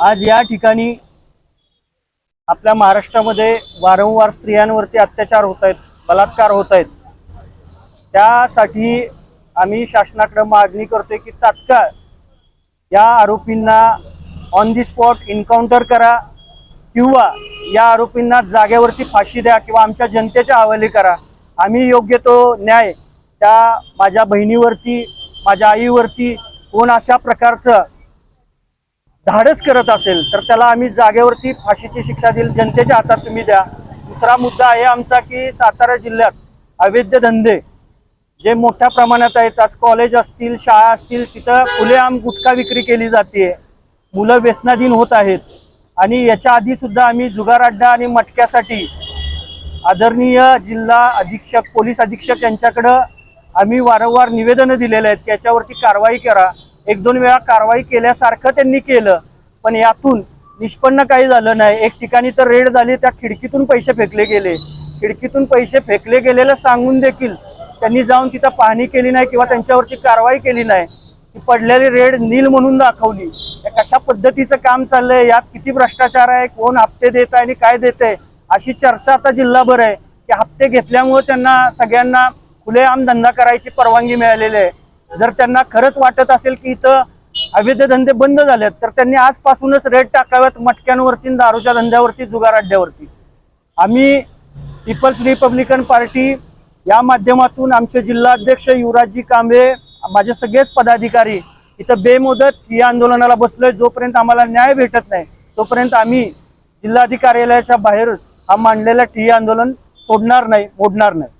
आज या ठिकाणी आपल्या महाराष्ट्रामध्ये वारंवार स्त्रियांवरती अत्याचार होत आहेत बलात्कार होत आहेत. त्यासाठी आम्ही शासनाकडे मागणी करतोय की तात्काळ या आरोपींना ऑन दी स्पॉट एन्काउंटर करा किंवा या आरोपींना जागेवरती फाशी द्या किंवा आमच्या जनतेच्या हवाली करा. आम्ही योग्य तो न्याय त्या माझ्या बहिणीवरती माझ्या आईवरती कोण अशा प्रकारचं धाडस करत असेल तर त्याला आम्ही जागेवरती फाशीची शिक्षा देईल. जनतेच्या हातात तुम्ही द्या. दुसरा मुद्दा आहे आमचा की सातारा जिल्ह्यात अवैध धंदे जे मोठ्या प्रमाणात आहेत. आज कॉलेज असतील शाळा असतील तिथं खुलेआम गुटखा विक्री केली जाते. मुलं व्यसनाधीन होत आहेत. आणि याच्या आधी सुद्धा आम्ही जुगार अड्डा आणि मटक्यासाठी आदरणीय जिल्हा अधीक्षक पोलीस अधीक्षक यांच्याकडं आम्ही वारंवार निवेदनं दिलेले आहेत. की याच्यावरती कारवाई करा. एक दोन वेळा कारवाई केल्यासारखं त्यांनी केलं पण यातून निष्पन्न काही झालं नाही. एक ठिकाणी तर रेड झाली त्या खिडकीतून पैसे फेकले गेले. खिडकीतून पैसे फेकले गेलेलं सांगून देखील त्यांनी जाऊन तिथं पाहणी केली नाही किंवा त्यांच्यावरती कारवाई केली नाही. ती पडलेली रेड नील म्हणून दाखवली. कशा पद्धतीचं काम चाललंय? यात किती भ्रष्टाचार आहे? कोण हप्ते देत आहे आणि काय देत आहे? अशी चर्चा आता जिल्हाभर आहे. की हप्ते घेतल्यामुळे त्यांना सगळ्यांना खुलेआम धंदा करायची परवानगी मिळालेली आहे. जर त्यांना खरंच वाटत असेल की इथं अवैध धंदे बंद झालेत तर त्यांनी आजपासूनच रेट टाकाव्यात मटक्यांवरती दारूच्या धंद्यावरती जुगार अड्ड्यावरती. आम्ही पीपल्स रिपब्लिकन पार्टी या माध्यमातून आमचे जिल्हाध्यक्ष युवराजजी कांबळे माझे सगळेच पदाधिकारी इथं बेमुदत या आंदोलनाला बसलोय. जोपर्यंत आम्हाला न्याय भेटत नाही तोपर्यंत आम्ही जिल्हाधिकारी कार्यालयाच्या बाहेर हा मांडलेला ठिय्या आंदोलन सोडणार नाही मोडणार नाही.